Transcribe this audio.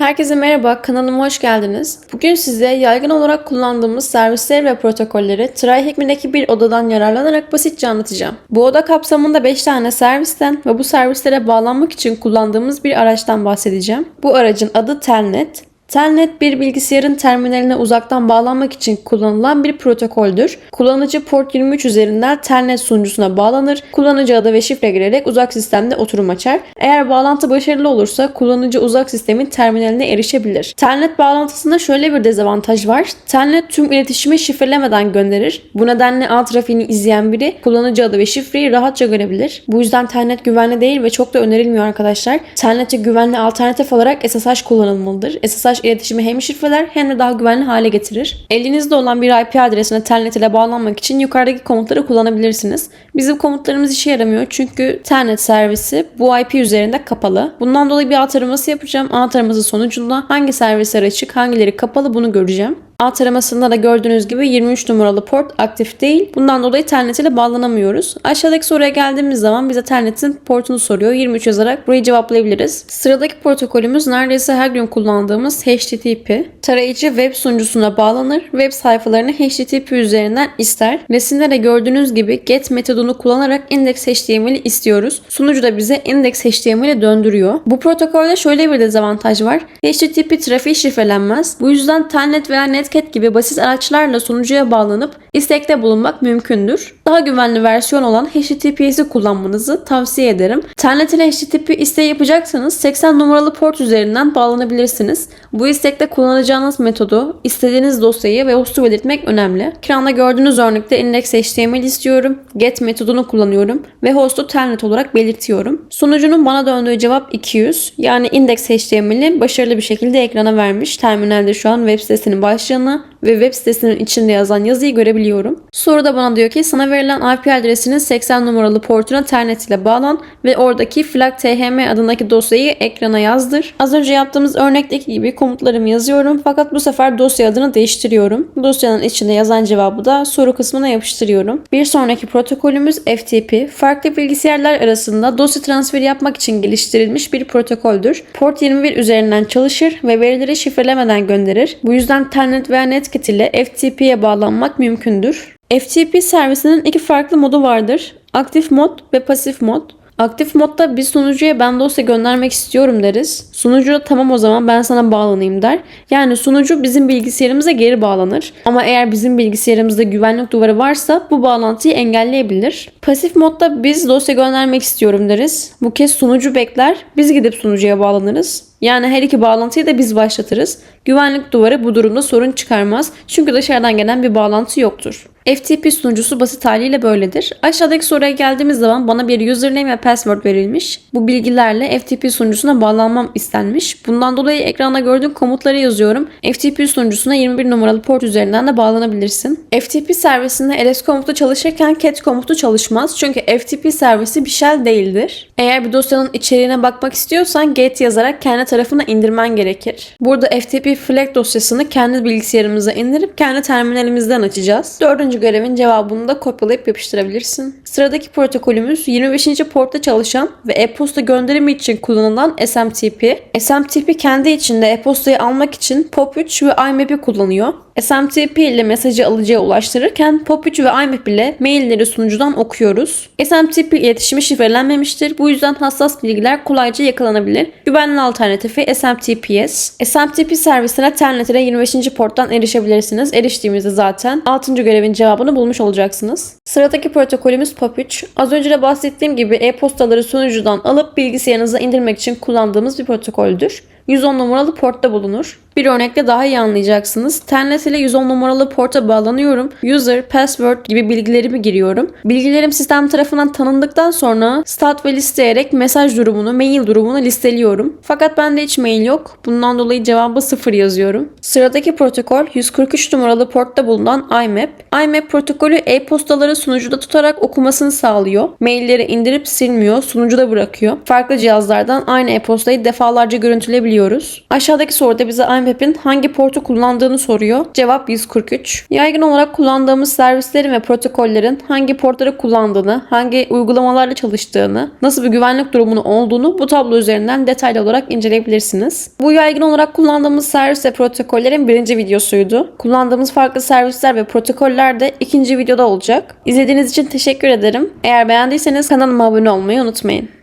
Herkese merhaba, kanalıma hoş geldiniz. Bugün size yaygın olarak kullandığımız servisleri ve protokolleri TryHackMe'deki bir odadan yararlanarak basitçe anlatacağım. Bu oda kapsamında 5 tane servisten ve bu servislere bağlanmak için kullandığımız bir araçtan bahsedeceğim. Bu aracın adı Telnet. Telnet bir bilgisayarın terminaline uzaktan bağlanmak için kullanılan bir protokoldür. Kullanıcı port 23 üzerinden Telnet sunucusuna bağlanır, kullanıcı adı ve şifre girerek uzak sistemde oturum açar. Eğer bağlantı başarılı olursa kullanıcı uzak sistemin terminaline erişebilir. Telnet bağlantısında şöyle bir dezavantaj var. Telnet tüm iletişimi şifrelemeden gönderir. Bu nedenle ağ trafiğini izleyen biri kullanıcı adı ve şifreyi rahatça görebilir. Bu yüzden Telnet güvenli değil ve çok da önerilmiyor arkadaşlar. Telnet'e güvenli alternatif olarak SSH kullanılmalıdır. SSH iletişimi hem şifreler hem de daha güvenli hale getirir. Elinizde olan bir IP adresine Telnet ile bağlanmak için yukarıdaki komutları kullanabilirsiniz. Bizim komutlarımız işe yaramıyor çünkü Telnet servisi bu IP üzerinde kapalı. Bundan dolayı bir ağ yapacağım. Ağ sonucunda hangi servisler açık, hangileri kapalı bunu göreceğim. Ağ taramasında da gördüğünüz gibi 23 numaralı port aktif değil. Bundan dolayı Telnet ile bağlanamıyoruz. Aşağıdaki soruya geldiğimiz zaman bize Telnet'in portunu soruyor. 23 yazarak burayı cevaplayabiliriz. Sıradaki protokolümüz neredeyse her gün kullandığımız HTTP. Tarayıcı web sunucusuna bağlanır. Web sayfalarını HTTP üzerinden ister. Resimde gördüğünüz gibi get metodunu kullanarak index.html'i istiyoruz. Sunucu da bize index.html'i döndürüyor. Bu protokolde şöyle bir dezavantaj var. HTTP trafiği şifrelenmez. Bu yüzden Telnet veya Netcat gibi basit araçlarla sunucuya bağlanıp istekte bulunmak mümkündür. Daha güvenli versiyon olan HTTPS'i kullanmanızı tavsiye ederim. Telnet ile HTTP isteği yapacaksanız 80 numaralı port üzerinden bağlanabilirsiniz. Bu istekte kullanacağınız metodu, istediğiniz dosyayı ve hostu belirtmek önemli. Ekranda gördüğünüz örnekte index.html istiyorum, get metodunu kullanıyorum ve hostu telnet olarak belirtiyorum. Sunucunun bana döndüğü cevap 200. Yani index.html'i başarılı bir şekilde ekrana vermiş. Terminalde şu an web sitesinin başlığını ve web sitesinin içinde yazan yazıyı görebiliyorum. Soruda bana diyor ki sana verilen IP adresinin 80 numaralı portuna Telnet ile bağlan ve oradaki flag thm adındaki dosyayı ekrana yazdır. Az önce yaptığımız örnekteki gibi komutlarımı yazıyorum fakat bu sefer dosya adını değiştiriyorum. Dosyanın içinde yazan cevabı da soru kısmına yapıştırıyorum. Bir sonraki protokolümüz FTP. Farklı bilgisayarlar arasında dosya transferi yapmak için geliştirilmiş bir protokoldür. Port 21 üzerinden çalışır ve verileri şifrelemeden gönderir. Bu yüzden Telnet veya Netcat ile FTP'ye bağlanmak mümkündür. FTP servisinin iki farklı modu vardır. Aktif mod ve pasif mod. Aktif modda bir sunucuya ben dosya göndermek istiyorum deriz. Sunucu da tamam o zaman ben sana bağlanayım der. Yani sunucu bizim bilgisayarımıza geri bağlanır. Ama eğer bizim bilgisayarımızda güvenlik duvarı varsa bu bağlantıyı engelleyebilir. Pasif modda biz dosya göndermek istiyorum deriz. Bu kez sunucu bekler. Biz gidip sunucuya bağlanırız. Yani her iki bağlantıyı da biz başlatırız. Güvenlik duvarı bu durumda sorun çıkarmaz. Çünkü dışarıdan gelen bir bağlantı yoktur. FTP sunucusu basit haliyle böyledir. Aşağıdaki soruya geldiğimiz zaman bana bir username ve password verilmiş. Bu bilgilerle FTP sunucusuna bağlanmam istenmiş. Bundan dolayı ekranda gördüğüm komutları yazıyorum. FTP sunucusuna 21 numaralı port üzerinden de bağlanabilirsin. FTP servisinde ls komutu çalışırken cat komutu çalışmaz. Çünkü FTP servisi bir shell değildir. Eğer bir dosyanın içeriğine bakmak istiyorsan get yazarak kendi tarafına indirmen gerekir. Burada FTP flag dosyasını kendi bilgisayarımıza indirip kendi terminalimizden açacağız. Dördüncü görevin cevabını da kopyalayıp yapıştırabilirsin. Sıradaki protokolümüz 25. portta çalışan ve e-posta gönderimi için kullanılan SMTP. SMTP kendi içinde e-postayı almak için POP3 ve IMAP'i kullanıyor. SMTP ile mesajı alıcıya ulaştırırken POP3 ve IMAP ile mailleri sunucudan okuyoruz. SMTP iletişimi şifrelenmemiştir. Bu yüzden hassas bilgiler kolayca yakalanabilir. Güvenli alternatifi SMTPS. SMTP servisine Telnet ile 25. porttan erişebilirsiniz. Eriştiğimizde zaten 6. görevin cevabını bulmuş olacaksınız. Sıradaki protokolümüz POP3. Az önce de bahsettiğim gibi e-postaları sunucudan alıp bilgisayarınıza indirmek için kullandığımız bir protokoldür. 110 numaralı portta bulunur. Bir örnekle daha iyi anlayacaksınız. Telnet ile 110 numaralı porta bağlanıyorum. User, password gibi bilgilerimi giriyorum. Bilgilerim sistem tarafından tanındıktan sonra stat ve listeyerek mesaj durumunu, mail durumunu listeliyorum. Fakat bende hiç mail yok. Bundan dolayı cevabı 0 yazıyorum. Sıradaki protokol 143 numaralı portta bulunan IMAP. IMAP protokolü e-postaları sunucuda tutarak okumasını sağlıyor. Mailleri indirip silmiyor, sunucuda bırakıyor. Farklı cihazlardan aynı e-postayı defalarca görüntüleyebiliyor kullanabiliyoruz. Aşağıdaki soruda bize IMAP'in hangi portu kullandığını soruyor. Cevap 143. Yaygın olarak kullandığımız servislerin ve protokollerin hangi portları kullandığını, hangi uygulamalarla çalıştığını, nasıl bir güvenlik durumunun olduğunu bu tablo üzerinden detaylı olarak inceleyebilirsiniz. Bu yaygın olarak kullandığımız servis ve protokollerin birinci videosuydu. Kullandığımız farklı servisler ve protokoller de ikinci videoda olacak. İzlediğiniz için teşekkür ederim. Eğer beğendiyseniz kanalıma abone olmayı unutmayın.